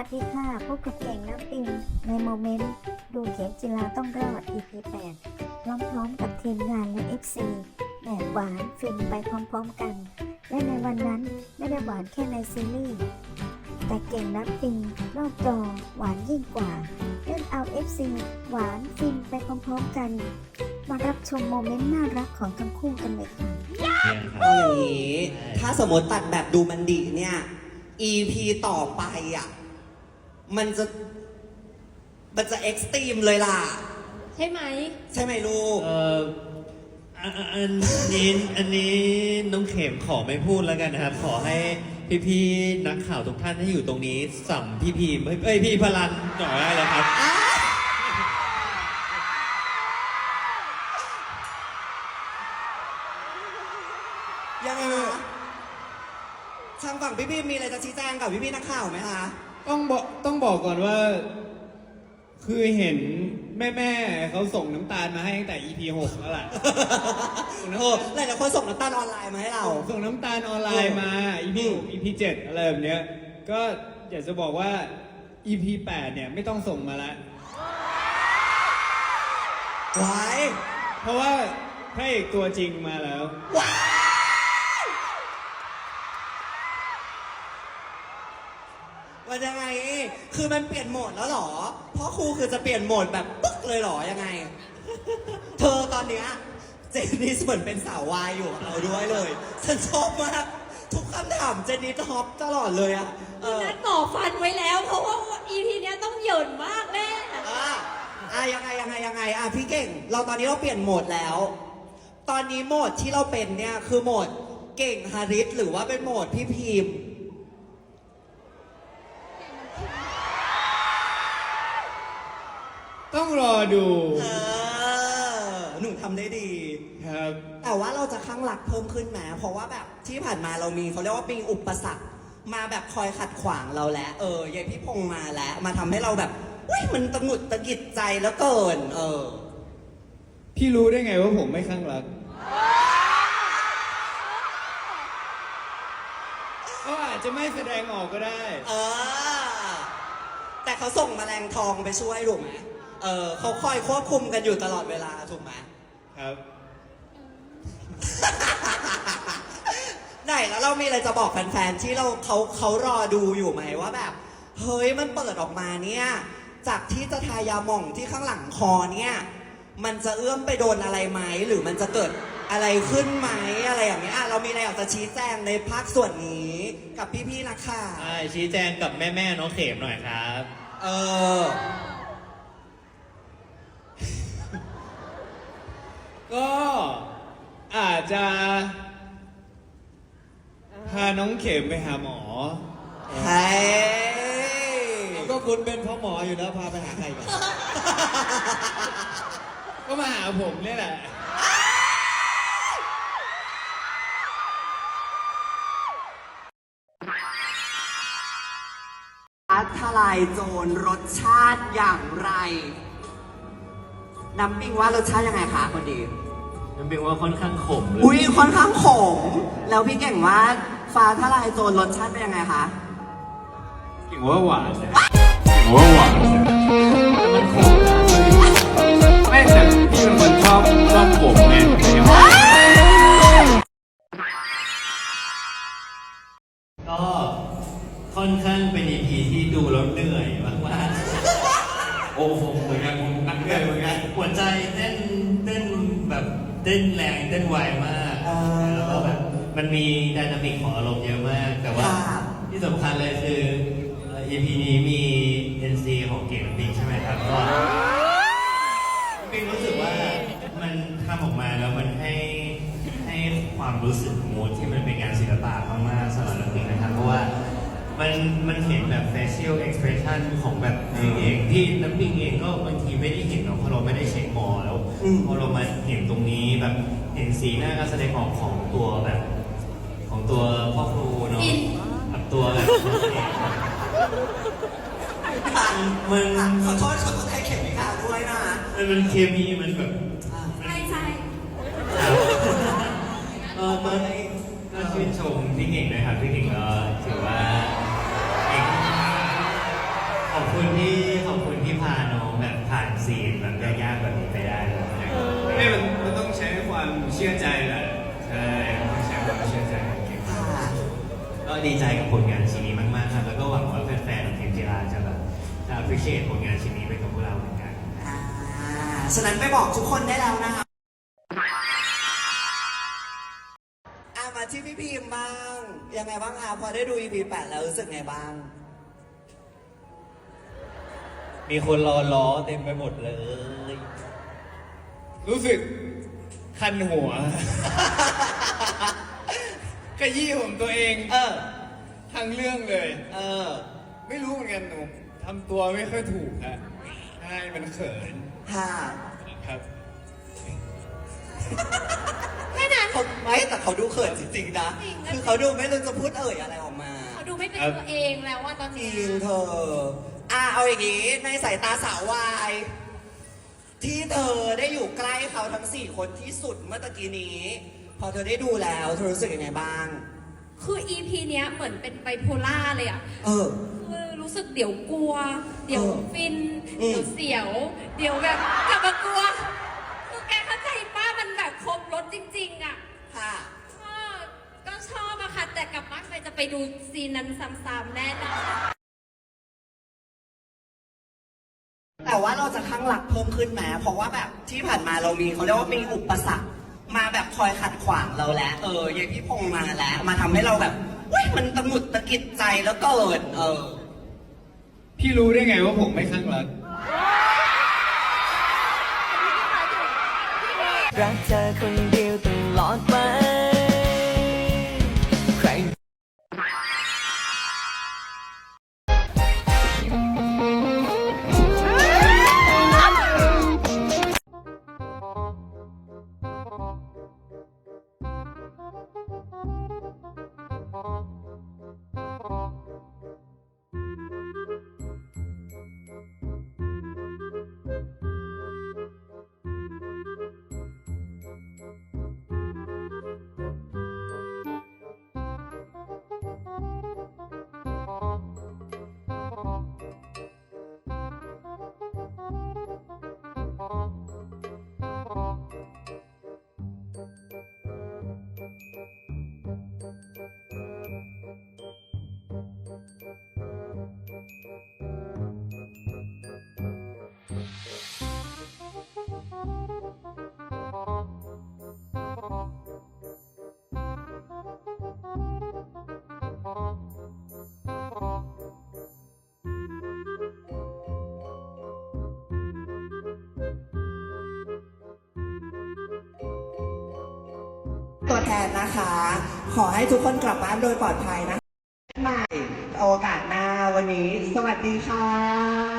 วัสดีค่ะพบกับเก่งน้ำปิงในโมเมนต์ ดูเข็มจิลาต้องรอด EP 8พร้อมๆกับทีมงานและ FC แบบหวานฟินไปพร้อมๆกัน และในวันนั้นไม่ได้หวานแค่ในซีรีส์แต่เก่งน้ำปิงนอกจอหวานยิ่งกว่าเล่นเอา FC หวานฟินไปพร้อมๆกัน มารับชมโมเมนต์น่ารักของทั้งคู่กันเลยค่ะเอาอย่างนี้ ถ้าสมมติตัดแบบดูมันดีเนี่ย EP ต่อไปอะ มันจะ มันจะเอ็กซ์ตรีมเลยล่ะ ใช่ไหม ใช่ไหมลูก เอ่ออันอันอันนี้อันนี้น้องเข็มขอไม่พูดแล้วกันนะครับ ขอให้พี่ๆนักข่าวทุกท่านที่อยู่ตรงนี้สัมพี่พีมเอ้ยพี่พลันหน่อยได้เลยครับ ยังไงคะทางฝั่งพี่พี่มีอะไรจะชี้แจงกับพี่พี่นักข่าวไหมคะ ต้องบอกต้องบอกก่อนว่า คือเห็นแม่แม่ๆเขาส่งน้ำตาลมาให้ตั้งแต่ EP 6แล้วล่ะเออหลายๆคนส่งน้ำตาลออนไลน์มาให้เรา ส่งน้ำตาลออนไลน์มา EP 6 EP 7อะไรแบบเนี้ย ก็อยากจะบอกว่า EP 8เนี่ยไม่ต้องส่งมาละ ไว้ เพราะว่าพระเอกตัวจริงมาแล้ว ว้าย เปลี่ยนโหมดแล้วเหรอ เพราะครูคือจะเปลี่ยนโหมดแบบปึ๊กเลยเหรอยังไง เธอตอนเนี้ยเจนนิสเหมือนเป็นสาววายอยู่กับเราด้วยเลย ฉันชอบมากทุกคำถามเจนนิสท็อปตลอดเลยอะเออนัดต่อฟันไว้แล้ว เพราะว่า EP เนี้ยต้องเหยินมากแน่อะอะยังไงยังไงยังไงอะพี่เก่ง เราตอนนี้เราเปลี่ยนโหมดแล้ว ตอนนี้โหมดที่เราเป็นเนี่ยคือโหมดเก่งฮาริสหรือว่าเป็นโหมดพี่พิมพ์ ต้องรอดูเออหนูทำได้ดี ครับ แต่ว่าเราจะข้างหลักเพิ่มขึ้นไหมเพราะว่าแบบที่ผ่านมาเรามีเขาเรียกว่ามีอุปสรรค มาแบบคอยขัดขวางเราแล้วเออยายพี่พงษ์มาแล้ว มาทำให้เราแบบอุ้ยมันตะหงุดตะกิดใจแล้วเกิน เออ พี่รู้ได้ไงว่าผมไม่ข้างรักเขาอาจจะไม่แสดงออกก็ได้ เออ แต่เขาส่งแมลงทองไปช่วยถูกไหม เออเขาคอยควบคุมกันอยู่ตลอดเวลาถูกไหมครับ ไหนแล้วเรามีอะไรจะบอกแฟนๆที่เราเขาเขารอดูอยู่ไหมว่าแบบ เฮ้ยมันเปิดออกมาเนี่ย จากที่จะทายาหม่องที่ข้างหลังคอเนี่ย มันจะเอื้อมไปโดนอะไรไหมหรือมันจะเกิดอะไรขึ้นไหมอะไรอย่างเงี้ยอะเรามีอะไรอยากจะชี้แจงในภาคส่วนนี้กับพี่ๆนักข่าวใช่ชี้แจงกับแม่ๆน้องเข็มหน่อยครับ เออ จจะพาน้องเข็มไปหาหมอเฮ้ยก็คุณเป็นพ่อหมออยู่แล้วพาไปหาใครกันก็มาหาผมเนี่ยแหละฟ้าทลายโจรรสชาติอย่างไร น้ำปิ้งว่ารสชาติยังไงคะคนดี มันเป็นว่าค่อนข้างขมเลยอุ้ยค่อนข้างขม แล้วพี่เก่งว่าฟ้าทลายโจรรสชาติเป็นยังไงคะ เก่งว่าหวานนะเก่งว่าหวานมันขมนะไม่แต่พี่เป็นคนชอบชอบขมไงแต่ยังว่าก็ค่อนข้างเป็น EP ที่ดูแล้วเหนื่อยมากๆโอ้ผมเหมือนกันผมนักเหนื่อยเหมื ต้นแรงเต้นไวมากอ่าแล้วก็แบบมันมีไดนามิกของอารมณ์เยอะมาก แต่ว่าครับที่สำคัญเลยคือเอ่อ EP นี้มี NC ของเก่งปิงใช่ไหมครับก็ เห็นแบบ facial expression ของแบบปิงเองที่น้ำปิงเองก็บางทีไม่ได้เห็นเนาะเพราะเราไม่ได้เช็คมอแล้วอืม พอเรามาเห็นตรงนี้แบบเห็นสีหน้าการแสดงออกของตัวแบบ ของตัวพ่อครูเนาะอินกับตัวแบบทันมันขอโทษขอโทษไทยเข็มพิการด้วยนะมันเป็นเคมีมันแบบ อ่าใช่ใช่เออมันก็ชื่นชมพี่เก่งนะครับพี่เก่งก็ถือว่าเก่ง ซีนแบบยากๆแบบนี้ไปได้เลยไม่มันมันต้องใช้ความเชื่อใจแหละใช่ต้องใช้ความเชื่อใจเก่งค่ะก็ดีใจกับผลงานชิ้นนี้มากๆครับแล้วก็หวังว่าแฟนๆของเทมจิราจะแบบจะ appreciate ผลงานชิ้นนี้ไปกับพวกเราเหมือนกัน อ่าฉะนั้นไปบอกทุกคนได้แล้วนะคะอะมาที่พี่พิมพ์บ้าง ยังไงบ้างคะพอได้ดู EP 8แล้วรู้สึกไงบ้าง มีคนรอล้อเต็มไปหมดเลย รู้สึกคันหัวขยี้ผมตัวเองเออ ทั้งเรื่องเลย เออ ไม่รู้เหมือนกันหนูทำตัวไม่ค่อยถูกฮะใช่มันเขินค่ะครับแค่นั้นเขาไม่แต่เขาดูเขินจริงๆนะจริงนะ คือเขาดูไม่รู้จะพูดเอ่ยอะไรออกมาเขา ดูไม่เป็นครับตัวเองแล้วว่าตอนจนี้ริงเธออะเอาอย่างนี้ในสายตาสาววาย ที่เธอได้อยู่ใกล้เขาทั้งสี่คนที่สุดเมื่อตะกี้นี้ พอเธอได้ดูแล้วเธอรู้สึกยังไงบ้าง คือ EP เนี้ยเหมือนเป็นไบโพล่าเลยอะ เออ คือรู้สึกเดี๋ยวกลัว เดี๋ยวเออฟินอืมเดี๋ยวเสียว เดี๋ยวแบบกลับมากลัว คือแกเข้าใจป้ามันแบบครบรถจริง ๆ อะ ค่ะ แต่กลับบ้านไปจะไปดูซีนนั้นซ้ำๆแน่นอนแต่ว่าเราจะข้างหลักเพิ่มขึ้นไหมเพราะว่าแบบที่ผ่านมาเรามีเขาเรียกว่ามีอุปสรรคมาแบบคอยขัดขวางเราแล้ว เออยายพี่พงษ์มาแล้ว มาทำให้เราแบบเว้ยมันตะหงุดตะกิดใจแล้วเกินเออ พี่รู้ได้ไงว่าผมไม่ข้างรัก รักเธอคนเดียวตลอด ตัวแทนนะคะ ขอให้ทุกคนกลับบ้านโดยปลอดภัยนะคะใหม่โอกาสหน้าวันนี้ สวัสดีค่ะ